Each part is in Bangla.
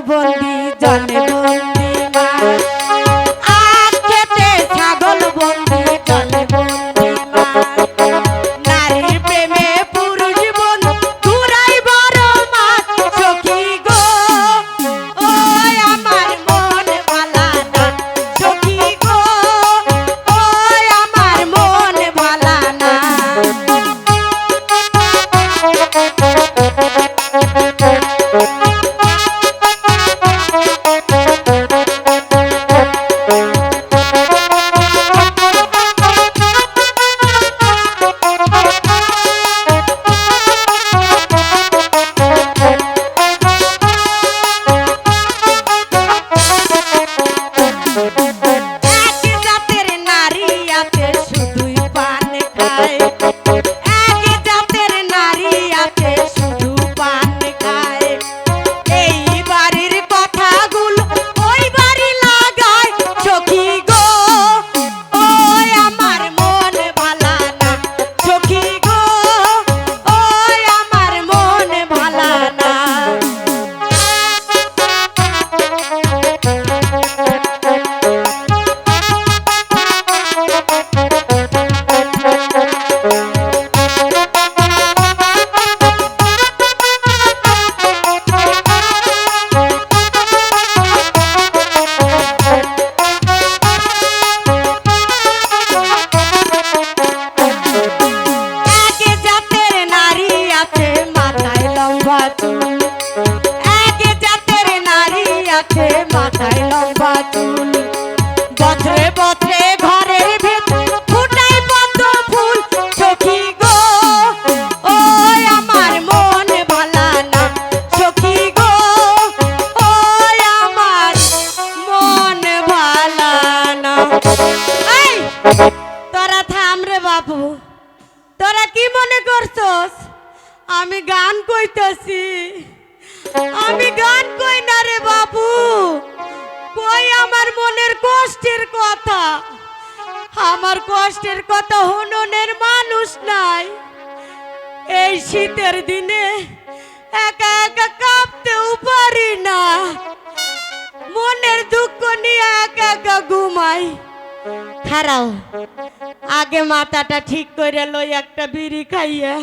বন্দি জানে বন্দি ঘুমাই খারাও। আগে মাথাটা ঠিক করে লই একটা বিড়ি খাইয়া।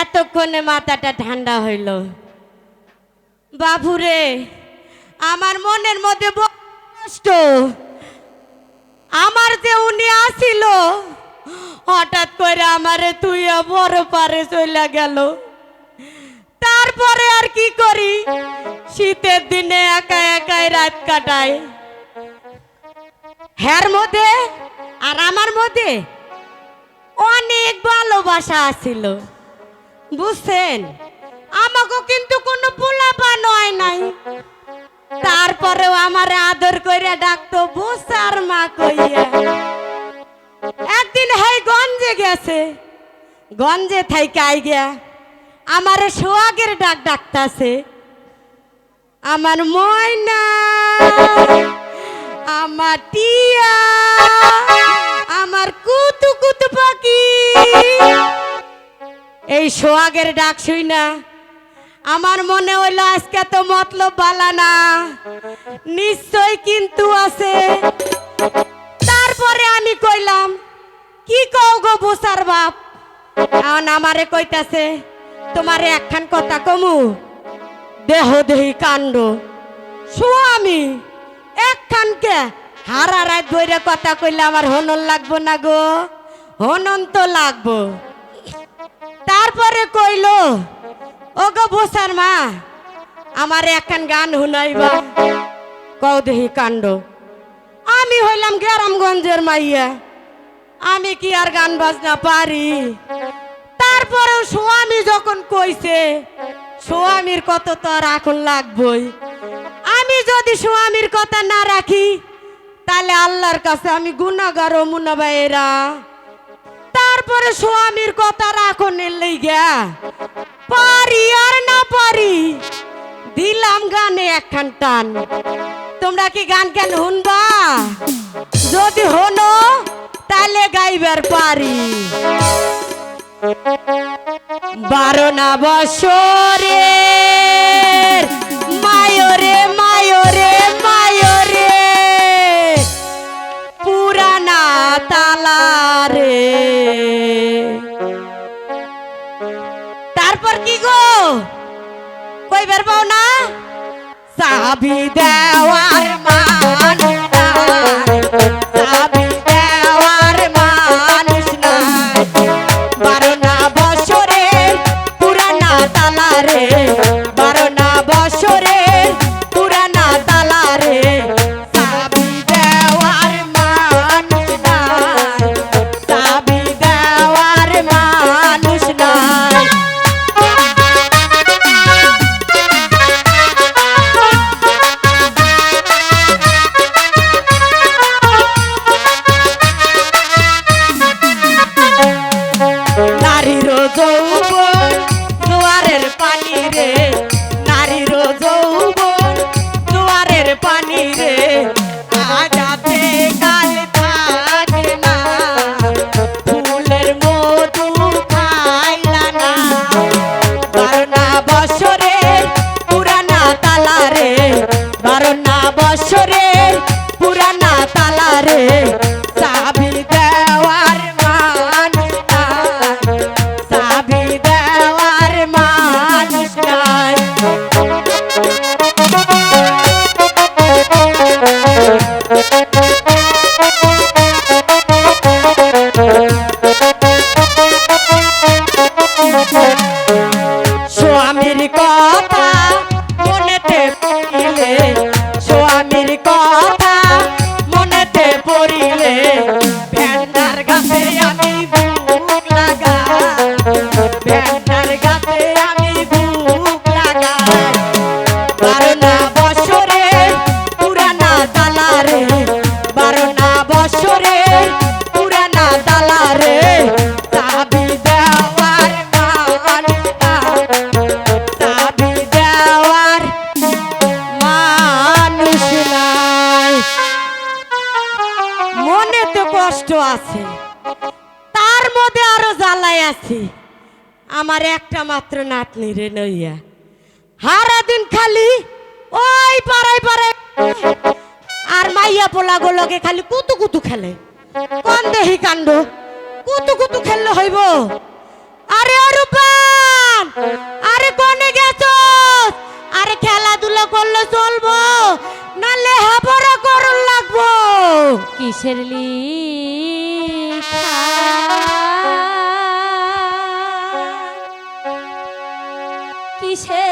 এতক্ষণে মাথাটা ঠান্ডা হইল। বাবুরে, আমার মনের মধ্যে কষ্ট। আমার যে উনি আসিল, হঠাৎ করে আমারে তুই বড় পারে চলে গেল। তারপরে আর কি করি? শীতের দিনে একা একাই রাত কাটাই। হ্যার মধ্যে আর আমার মধ্যে অনেক ভালোবাসা আছিল। বুঝছেন? আমাকে কিন্তু কোনো পোলাপা নয় নাই। তারপরেও আমার আদর করে ডাকতো বুসার মা কইয়া। একদিন হাই গঞ্জে গেছে। গঞ্জে থাইকে আই গিয়া আমার সোয়াগের ডাক ডাকতাছে। আমার ময়না, আমার টিয়া, আমার কুতু কুতু পাখি। এই সোহাগের ডাক শুই না। আমার মনে হইল আজকে তো মতলব বালা না। নিশ্চয় কিন্তু আছে। তারপরে আমি কইলাম, কি কও গো বুসার বাপ? এখন আমারে কইতাছে তোমারে একখান কথা কমু? দেহ, দেহি, কাণ্ড। স্বামী, একখান কে? হারা রাত বইরে কথা কইলে আমার হনন লাগবো না গো? হনন তো লাগবো। তারপরে কইলো গো বসার মা, আমার একখান গান শুনাইবা। কও দেহি, কাণ্ড। আমি হইলাম গ্রামগঞ্জের মাইয়া। আমি কি আর গান বাজনা পারি? তারপরেও স্বামী যখন কইছে, স্বামীর কত তো এখন লাগবই। আমি যদি স্বামীর কথা না রাখি, তাহলে আল্লাহর কাছে আমি গুনাগার ও মুনাবাইরা তারপরে স্বামীর কথা রাখো নেই গা পারি আর না পারি, দিলাম গানে একখান টান। তোমরা কি গান কেন শুনবা? যদি হনো, তাহলে গাইবার পারি। বারো না বছরে মায়রে মায়রে মায়রে, পুরানা তালারে। তারপর কি গো? কইবার পাও না? চাবি দেওয়ার মানুষ জ্বালাই আছে। আমার একটা মাত্র নাতনি রে নইয়া। হারা দিন খালি ওই পাড়ায় পাড়ায় আর মাইয়া পোলা গুলোকে খালি কুতু কুতু খেলে। কোন দেহি কাণ্ড? কুতু কুতু খেললে হইব? আরে অরূপান আরে কোনে গেছো আরে খেলাধুলা করলে চলবো না লেহাপড়া করুন লাগবো। কিসের লিখা 切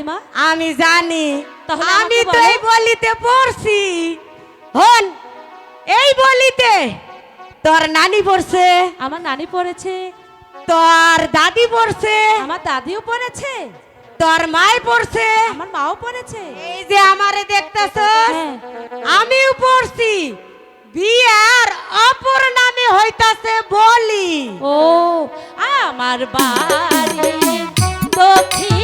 যায় মা আমি জানি। আমি তো এই বলিতে পড়ছি। হন এই বলিতে। তোর নানি পড়ছে। আমার নানি পড়েছে। তোর দাদি পড়ছে। আমার দাদিও পড়েছে। তোর মাই পড়ছে। আমার মাও পড়েছে। এই যে আমারে দেখতেছ হ্যাঁ। আমিও পড়ছি। বিয়ার অপর নামে হইতাছে বলি। ও আমার বাড়ি দক্ষিণ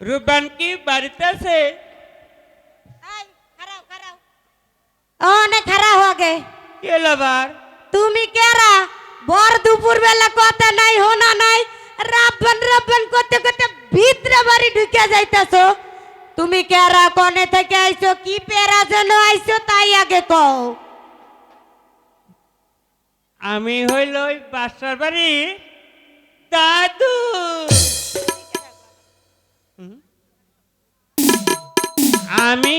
রুবান কি বাড়িতে আছে অনেক খারাপ হবে আবার? তুমি কেরা বর দুপুর বেলা কথা নাই হোনা নাই রাব্বান রাব্বান করতে করতে ভিতরে বাড়ি ঢুকে যাইতাছো। তুমি কেরা কনে থেকে আইছো কি পেরা যেন আইছো তাই আগে কও। আমি হইল ওই বাসার বাড়ি। দাদু? আমি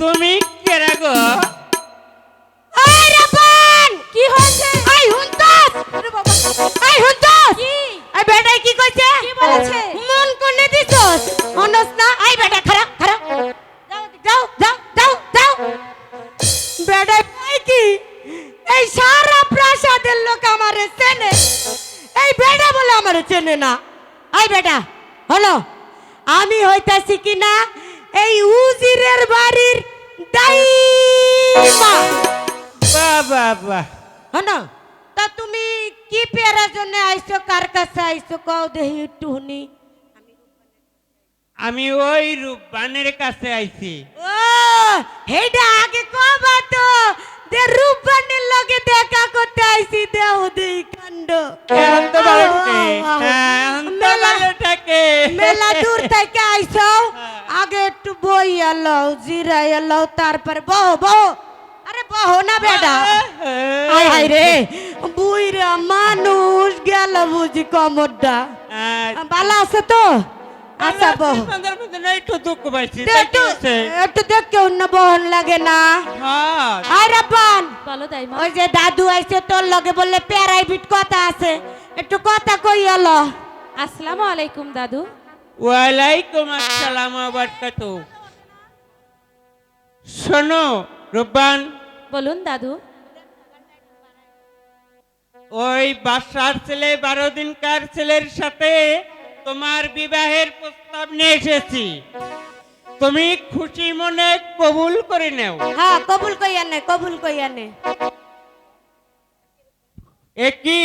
তুমি কেরা গো? এই রাব্বান কি হয়েছে? এই হুনতাস! আরে বাবা। এই হুনতাস! কি? এই বেটাই কি কইছে? কি বলেছে? মন কোনে দিছস? হনস না? এই বেটা খারাপ খারাপ যাও যাও যাও যাও বেটাই কই কি? এই সারা প্রাসাদের লোক আমারে চেনে। এই বেটা বলে আমারে চেনে না। বেটা হলো? আমি হইতাছি কি না এই উজিরের বাড়ির দাইমা বাহ বাহ হ্যাঁ তা তুমি কি পেয়ারার জন্য আইছো? কার কাছে আইছো? কও দেহি একটু শুনি। আমি ওই রূপবানের কাছে আইছি। ও হেডা আগে কবা তো। দে রূপবানের লগে দেখা করতে আইছি দেহ দেই কাণ্ড তো হ্যাঁ তো মেলা দূর থেকে আইছো। হ্যাঁ। আগে একটু বই এলো জিরাই এলো তারপরে বহ বহ। আরে বহ না বেটা। হাই হাই রে। বুইরা মানুষ গেল বুঝি কমরটা ভালো আছে তো? আচ্ছা বহ। একটু দুঃখ পাইছি একটু দেখকে অন্য বহন লাগে না। হ্যাঁ। রাব্বান। বলো দাইমা। ওই যে দাদু আইছে তোর লগে বললে প্যারাইভিট কথা আছে। একটু কথা কই এলো আসসালামু আলাইকুম দাদু। ওয়ালাইকুম আসসালাম বারকাতু শোনো রূপবান। বলুন দাদু। ওই বাসার ছেলে বারো দিনকার ছেলের সাথে তোমার বিবাহের প্রস্তাব নিয়ে এসেছি। তুমি খুশি মনে কবুল করে নেও। হ্যাঁ কবুল কইয়া নে কবুল কইয়া নে। একই